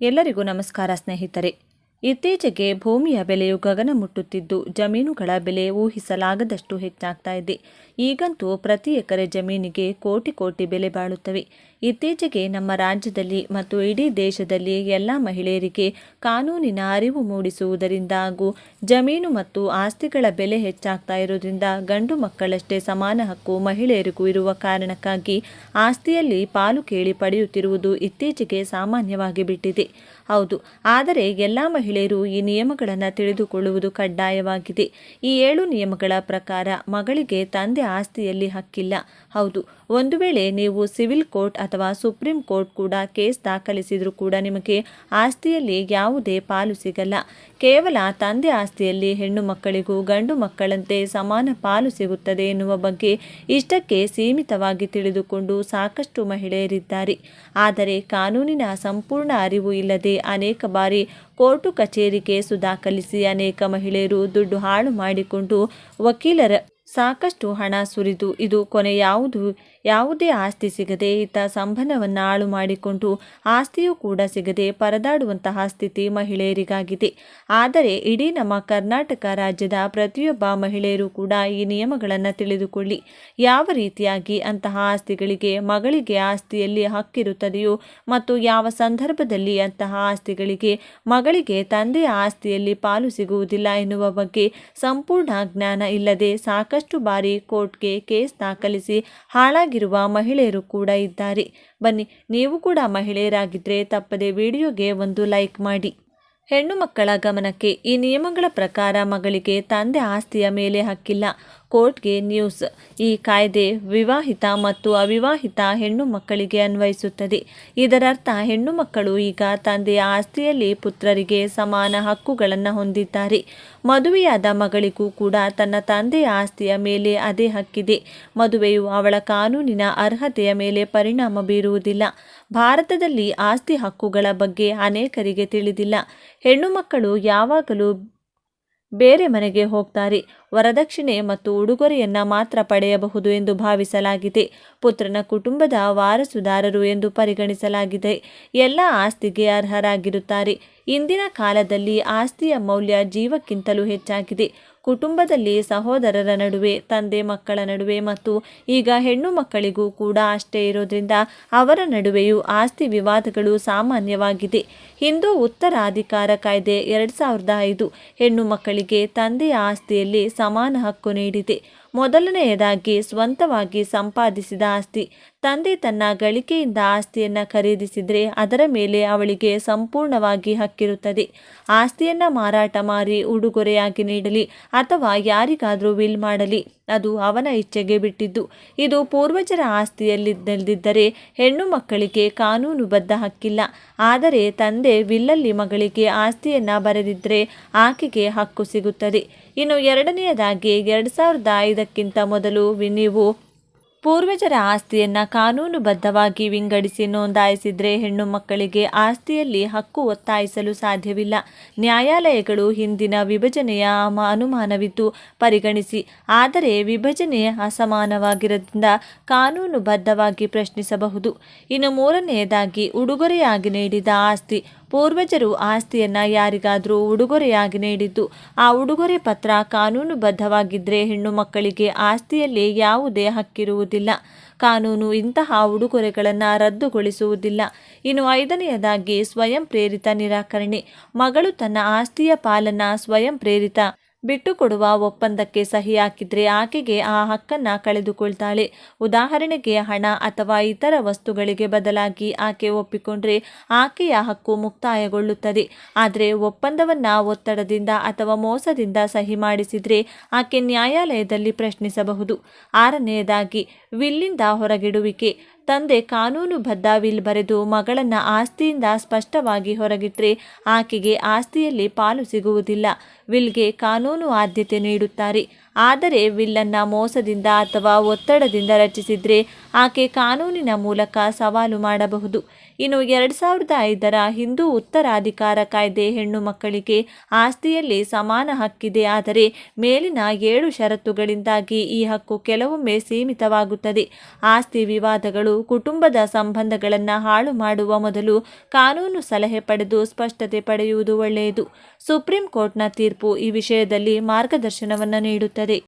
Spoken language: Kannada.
ಎಲ್ಲರಿಗೂ ನಮಸ್ಕಾರ ಸ್ನೇಹಿತರೆ. ಇತ್ತೀಚೆಗೆ ಭೂಮಿಯ ಬೆಲೆಯು ಗಗನ ಮುಟ್ಟುತ್ತಿದ್ದು ಜಮೀನುಗಳ ಬೆಲೆ ಊಹಿಸಲಾಗದಷ್ಟು ಹೆಚ್ಚಾಗ್ತಾ ಇದೆ. ಈಗಂತೂ ಪ್ರತಿ ಎಕರೆ ಜಮೀನಿಗೆ ಕೋಟಿ ಕೋಟಿ ಬೆಲೆ ಬಾಳುತ್ತವೆ. ಇತ್ತೀಚೆಗೆ ನಮ್ಮ ರಾಜ್ಯದಲ್ಲಿ ಮತ್ತು ಇಡೀ ದೇಶದಲ್ಲಿ ಎಲ್ಲ ಮಹಿಳೆಯರಿಗೆ ಕಾನೂನಿನ ಅರಿವು ಮೂಡಿಸುವುದರಿಂದ ಹಾಗೂ ಜಮೀನು ಮತ್ತು ಆಸ್ತಿಗಳ ಬೆಲೆ ಹೆಚ್ಚಾಗ್ತಾ ಇರೋದ್ರಿಂದ ಗಂಡು ಮಕ್ಕಳಷ್ಟೇ ಸಮಾನ ಹಕ್ಕು ಮಹಿಳೆಯರಿಗೂ ಇರುವ ಕಾರಣಕ್ಕಾಗಿ ಆಸ್ತಿಯಲ್ಲಿ ಪಾಲು ಕೇಳಿ ಪಡೆಯುತ್ತಿರುವುದು ಇತ್ತೀಚೆಗೆ ಸಾಮಾನ್ಯವಾಗಿ ಬಿಟ್ಟಿದೆ. ಹೌದು, ಆದರೆ ಎಲ್ಲ ಮಹಿಳೆಯರು ಈ ನಿಯಮಗಳನ್ನು ತಿಳಿದುಕೊಳ್ಳುವುದು ಕಡ್ಡಾಯವಾಗಿದೆ. ಈ ಏಳು ನಿಯಮಗಳ ಪ್ರಕಾರ ಮಗಳಿಗೆ ತಂದೆ ಆಸ್ತಿಯಲ್ಲಿ ಹಕ್ಕಿಲ್ಲ. ಹೌದು, ಒಂದು ವೇಳೆ ನೀವು ಸಿವಿಲ್ ಕೋರ್ಟ್ ಅಥವಾ ಸುಪ್ರೀಂ ಕೋರ್ಟ್ ಕೂಡ ಕೇಸ್ ದಾಖಲಿಸಿದರೂ ಕೂಡ ನಿಮಗೆ ಆಸ್ತಿಯಲ್ಲಿ ಯಾವುದೇ ಪಾಲು ಸಿಗಲ್ಲ. ಕೇವಲ ತಂದೆ ಆಸ್ತಿಯಲ್ಲಿ ಹೆಣ್ಣು ಮಕ್ಕಳಿಗೂ ಗಂಡು ಮಕ್ಕಳಂತೆ ಸಮಾನ ಪಾಲು ಸಿಗುತ್ತದೆ ಎನ್ನುವ ಬಗ್ಗೆ ಇಷ್ಟಕ್ಕೆ ಸೀಮಿತವಾಗಿ ತಿಳಿದುಕೊಂಡು ಸಾಕಷ್ಟು ಮಹಿಳೆಯರಿದ್ದಾರೆ. ಆದರೆ ಕಾನೂನಿನ ಸಂಪೂರ್ಣ ಅರಿವು ಇಲ್ಲದೆ ಅನೇಕ ಬಾರಿ ಕೋರ್ಟು ಕಚೇರಿ ಕೇಸು ದಾಖಲಿಸಿ ಅನೇಕ ಮಹಿಳೆಯರು ದುಡ್ಡು ಹಾಳು ಮಾಡಿಕೊಂಡು ವಕೀಲರ ಸಾಕಷ್ಟು ಹಣ ಸುರಿದು ಇದು ಕೊನೆ ಯಾವುದು, ಯಾವುದೇ ಆಸ್ತಿ ಸಿಗದೆ ಈತ ಸಂಬಂಧವನ್ನು ಹಾಳು ಮಾಡಿಕೊಂಡು ಆಸ್ತಿಯೂ ಕೂಡ ಸಿಗದೆ ಪರದಾಡುವಂತಹ ಸ್ಥಿತಿ ಮಹಿಳೆಯರಿಗಾಗಿದೆ. ಆದರೆ ಇಡೀ ನಮ್ಮ ಕರ್ನಾಟಕ ರಾಜ್ಯದ ಪ್ರತಿಯೊಬ್ಬ ಮಹಿಳೆಯರು ಕೂಡ ಈ ನಿಯಮಗಳನ್ನು ತಿಳಿದುಕೊಳ್ಳಿ. ಯಾವ ರೀತಿಯಾಗಿ ಅಂತಹ ಆಸ್ತಿಗಳಿಗೆ ಮಗಳಿಗೆ ಆಸ್ತಿಯಲ್ಲಿ ಹಕ್ಕಿರುತ್ತದೆಯೋ ಮತ್ತು ಯಾವ ಸಂದರ್ಭದಲ್ಲಿ ಅಂತಹ ಆಸ್ತಿಗಳಿಗೆ ಮಗಳಿಗೆ ತಂದೆಯ ಆಸ್ತಿಯಲ್ಲಿ ಪಾಲು ಸಿಗುವುದಿಲ್ಲ ಎನ್ನುವ ಬಗ್ಗೆ ಸಂಪೂರ್ಣ ಜ್ಞಾನ ಇಲ್ಲದೆ ಸಾಕಷ್ಟು ಬಾರಿ ಕೋರ್ಟ್ಗೆ ಕೇಸ್ ದಾಖಲಿಸಿ ಹಾಳಾಗಿರುವ ಮಹಿಳೆಯರು ಕೂಡ ಇದ್ದಾರೆ. ಬನ್ನಿ, ನೀವು ಕೂಡ ಮಹಿಳೆಯರಾಗಿದ್ದರೆ ತಪ್ಪದೆ ವಿಡಿಯೋಗೆ ಒಂದು ಲೈಕ್ ಮಾಡಿ. ಹೆಣ್ಣು ಮಕ್ಕಳ ಗಮನಕ್ಕೆ ಈ ನಿಯಮಗಳ ಪ್ರಕಾರ ಮಗಳಿಗೆ ತಂದೆ ಆಸ್ತಿಯ ಮೇಲೆ ಹಕ್ಕಿಲ್ಲ. ಕೋರ್ಟ್ಗೆ ನ್ಯೂಸ್. ಈ ಕಾಯ್ದೆ ವಿವಾಹಿತ ಮತ್ತು ಅವಿವಾಹಿತ ಹೆಣ್ಣು ಮಕ್ಕಳಿಗೆ ಅನ್ವಯಿಸುತ್ತದೆ. ಇದರರ್ಥ, ಹೆಣ್ಣು ಮಕ್ಕಳು ಈಗ ತಂದೆಯ ಆಸ್ತಿಯಲ್ಲಿ ಪುತ್ರರಿಗೆ ಸಮಾನ ಹಕ್ಕುಗಳನ್ನು ಹೊಂದಿದ್ದಾರೆ. ಮದುವೆಯಾದ ಮಗಳಿಗೂ ಕೂಡ ತನ್ನ ತಂದೆಯ ಆಸ್ತಿಯ ಮೇಲೆ ಅದೇ ಹಕ್ಕಿದೆ. ಮದುವೆಯು ಅವಳ ಕಾನೂನಿನ ಅರ್ಹತೆಯ ಮೇಲೆ ಪರಿಣಾಮ ಬೀರುವುದಿಲ್ಲ. ಭಾರತದಲ್ಲಿ ಆಸ್ತಿ ಹಕ್ಕುಗಳ ಬಗ್ಗೆ ಅನೇಕರಿಗೆ ತಿಳಿದಿಲ್ಲ. ಹೆಣ್ಣು ಮಕ್ಕಳು ಯಾವಾಗಲೂ ಬೇರೆ ಮನೆಗೆ ಹೋಗ್ತಾರೆ. ವರದಕ್ಷಿಣೆ ಮತ್ತು ಉಡುಗೊರೆಯನ್ನ ಮಾತ್ರ ಪಡೆಯಬಹುದು ಎಂದು ಭಾವಿಸಲಾಗಿದೆ. ಪುತ್ರನ ಕುಟುಂಬದ ವಾರಸುದಾರರು ಎಂದು ಪರಿಗಣಿಸಲಾಗಿದೆ. ಎಲ್ಲ ಆಸ್ತಿಗೆ ಅರ್ಹರಾಗಿರುತ್ತಾರೆ. ಇಂದಿನ ಕಾಲದಲ್ಲಿ ಆಸ್ತಿಯ ಮೌಲ್ಯ ಜೀವಕ್ಕಿಂತಲೂ ಹೆಚ್ಚಾಗಿದೆ. ಕುಟುಂಬದಲ್ಲಿ ಸಹೋದರರ ನಡುವೆ, ತಂದೆ ಮಕ್ಕಳ ನಡುವೆ ಮತ್ತು ಈಗ ಹೆಣ್ಣು ಮಕ್ಕಳಿಗೂ ಕೂಡ ಅಷ್ಟೇ ಇರೋದ್ರಿಂದ ಅವರ ನಡುವೆಯೂ ಆಸ್ತಿ ವಿವಾದಗಳು ಸಾಮಾನ್ಯವಾಗಿದೆ. ಹಿಂದೂ ಉತ್ತರಾಧಿಕಾರ ಕಾಯ್ದೆ ಎರಡು ಸಾವಿರದ ಐದು ಹೆಣ್ಣು ಮಕ್ಕಳಿಗೆ ತಂದೆಯ ಆಸ್ತಿಯಲ್ಲಿ ಸಮಾನ ಹಕ್ಕು ನೀಡಿದೆ. ಮೊದಲನೆಯದಾಗಿ ಸ್ವಂತವಾಗಿ ಸಂಪಾದಿಸಿದ ಆಸ್ತಿ. ತಂದೆ ತನ್ನ ಗಳಿಕೆಯಿಂದ ಆಸ್ತಿಯನ್ನು ಖರೀದಿಸಿದರೆ ಅದರ ಮೇಲೆ ಅವಳಿಗೆ ಸಂಪೂರ್ಣವಾಗಿ ಹಕ್ಕಿರುತ್ತದೆ. ಆಸ್ತಿಯನ್ನು ಮಾರಾಟ ಮಾರಿ ಉಡುಗೊರೆಯಾಗಿ ನೀಡಲಿ ಅಥವಾ ಯಾರಿಗಾದರೂ ವಿಲ್ ಮಾಡಲಿ, ಅದು ಅವನ ಇಚ್ಛೆಗೆ ಬಿಟ್ಟಿದ್ದು. ಇದು ಪೂರ್ವಜರ ಆಸ್ತಿಯಲ್ಲಿದ್ದರೆ ಹೆಣ್ಣು ಮಕ್ಕಳಿಗೆ ಕಾನೂನುಬದ್ಧ ಹಕ್ಕಿಲ್ಲ. ಆದರೆ ತಂದೆ ವಿಲ್ಲಲ್ಲಿ ಮಗಳಿಗೆ ಆಸ್ತಿಯನ್ನು ಬರೆದಿದ್ದರೆ ಆಕೆಗೆ ಹಕ್ಕು ಸಿಗುತ್ತದೆ. ಇನ್ನು ಎರಡನೆಯದಾಗಿ, ಎರಡು ಸಾವಿರದ ಐದಕ್ಕಿಂತ ಮೊದಲು ನೀವು ಪೂರ್ವಜರ ಆಸ್ತಿಯನ್ನು ಕಾನೂನುಬದ್ಧವಾಗಿ ವಿಂಗಡಿಸಿ ನೋಂದಾಯಿಸಿದರೆ ಹೆಣ್ಣು ಮಕ್ಕಳಿಗೆ ಆಸ್ತಿಯಲ್ಲಿ ಹಕ್ಕು ಒತ್ತಾಯಿಸಲು ಸಾಧ್ಯವಿಲ್ಲ. ನ್ಯಾಯಾಲಯಗಳು ಹಿಂದಿನ ವಿಭಜನೆಯ ಅನುಮಾನವಿದ್ದು ಪರಿಗಣಿಸಿ, ಆದರೆ ವಿಭಜನೆ ಅಸಮಾನವಾಗಿರೋದ್ರಿಂದ ಕಾನೂನುಬದ್ಧವಾಗಿ ಪ್ರಶ್ನಿಸಬಹುದು. ಇನ್ನು ಮೂರನೆಯದಾಗಿ, ಉಡುಗೊರೆಯಾಗಿ ನೀಡಿದ ಆಸ್ತಿ ಪೂರ್ವಜರು ಆಸ್ತಿಯನ್ನು ಯಾರಿಗಾದರೂ ಉಡುಗೊರೆಯಾಗಿ ನೀಡಿದ್ದು, ಆ ಉಡುಗೊರೆ ಪತ್ರ ಕಾನೂನುಬದ್ಧವಾಗಿದ್ದರೆ ಹೆಣ್ಣು ಮಕ್ಕಳಿಗೆ ಆಸ್ತಿಯಲ್ಲಿ ಯಾವುದೇ ಹಕ್ಕಿರುವುದಿಲ್ಲ. ಕಾನೂನು ಇಂತಹ ಉಡುಗೊರೆಗಳನ್ನು ರದ್ದುಗೊಳಿಸುವುದಿಲ್ಲ. ಇನ್ನು ಐದನೆಯದಾಗಿ ಸ್ವಯಂ ಪ್ರೇರಿತ ನಿರಾಕರಣೆ. ಮಗಳು ತನ್ನ ಆಸ್ತಿಯ ಪಾಲನ್ನು ಸ್ವಯಂ ಪ್ರೇರಿತ ಬಿಟ್ಟುಕೊಡುವ ಒಪ್ಪಂದಕ್ಕೆ ಸಹಿ ಹಾಕಿದ್ರೆ ಆಕೆಗೆ ಆ ಹಕ್ಕನ್ನು ಕಳೆದುಕೊಳ್ತಾಳೆ. ಉದಾಹರಣೆಗೆ ಹಣ ಅಥವಾ ಇತರ ವಸ್ತುಗಳಿಗೆ ಬದಲಾಗಿ ಆಕೆ ಒಪ್ಪಿಕೊಂಡ್ರೆ ಆಕೆಯ ಹಕ್ಕು ಮುಕ್ತಾಯಗೊಳ್ಳುತ್ತದೆ. ಆದರೆ ಒಪ್ಪಂದವನ್ನು ಒತ್ತಡದಿಂದ ಅಥವಾ ಮೋಸದಿಂದ ಸಹಿ ಮಾಡಿಸಿದರೆ ಆಕೆ ನ್ಯಾಯಾಲಯದಲ್ಲಿ ಪ್ರಶ್ನಿಸಬಹುದು. ಆರನೆಯದಾಗಿ ವಿಲ್ಲಿಂದ ಹೊರಗಿಡುವಿಕೆ. ತಂದೆ ಕಾನೂನುಬದ್ಧ ವಿಲ್ ಬರೆದು ಮಗಳನ್ನು ಆಸ್ತಿಯಿಂದ ಸ್ಪಷ್ಟವಾಗಿ ಹೊರಗಿಟ್ಟರೆ ಆಕೆಗೆ ಆಸ್ತಿಯಲ್ಲಿ ಪಾಲು ಸಿಗುವುದಿಲ್ಲ. ವಿಲ್ಗೆ ಕಾನೂನು ಆದ್ಯತೆ ನೀಡುತ್ತಾರೆ. ಆದರೆ ವಿಲ್ಲನ್ನು ಮೋಸದಿಂದ ಅಥವಾ ಒತ್ತಡದಿಂದ ರಚಿಸಿದರೆ ಆಕೆ ಕಾನೂನಿನ ಮೂಲಕ ಸವಾಲು ಮಾಡಬಹುದು. ಇನ್ನು ಎರಡು ಸಾವಿರದ ಐದರ ಹಿಂದೂ ಉತ್ತರಾಧಿಕಾರ ಕಾಯ್ದೆ ಹೆಣ್ಣು ಮಕ್ಕಳಿಗೆ ಆಸ್ತಿಯಲ್ಲಿ ಸಮಾನ ಹಕ್ಕಿದೆ. ಆದರೆ ಮೇಲಿನ ಏಳು ಷರತ್ತುಗಳಿಂದಾಗಿ ಈ ಹಕ್ಕು ಕೆಲವೊಮ್ಮೆ ಸೀಮಿತವಾಗುತ್ತದೆ. ಆಸ್ತಿ ವಿವಾದಗಳು, ಕುಟುಂಬದ ಸಂಬಂಧಗಳನ್ನು ಹಾಳು ಮಾಡುವ ಮೊದಲು ಕಾನೂನು ಸಲಹೆ ಪಡೆದು ಸ್ಪಷ್ಟತೆ ಪಡೆಯುವುದು ಒಳ್ಳೆಯದು. ಸುಪ್ರೀಂ ಕೋರ್ಟ್ನ ತೀರ್ಪು ಈ ವಿಷಯದಲ್ಲಿ ಮಾರ್ಗದರ್ಶನವನ್ನು ನೀಡುತ್ತದೆ.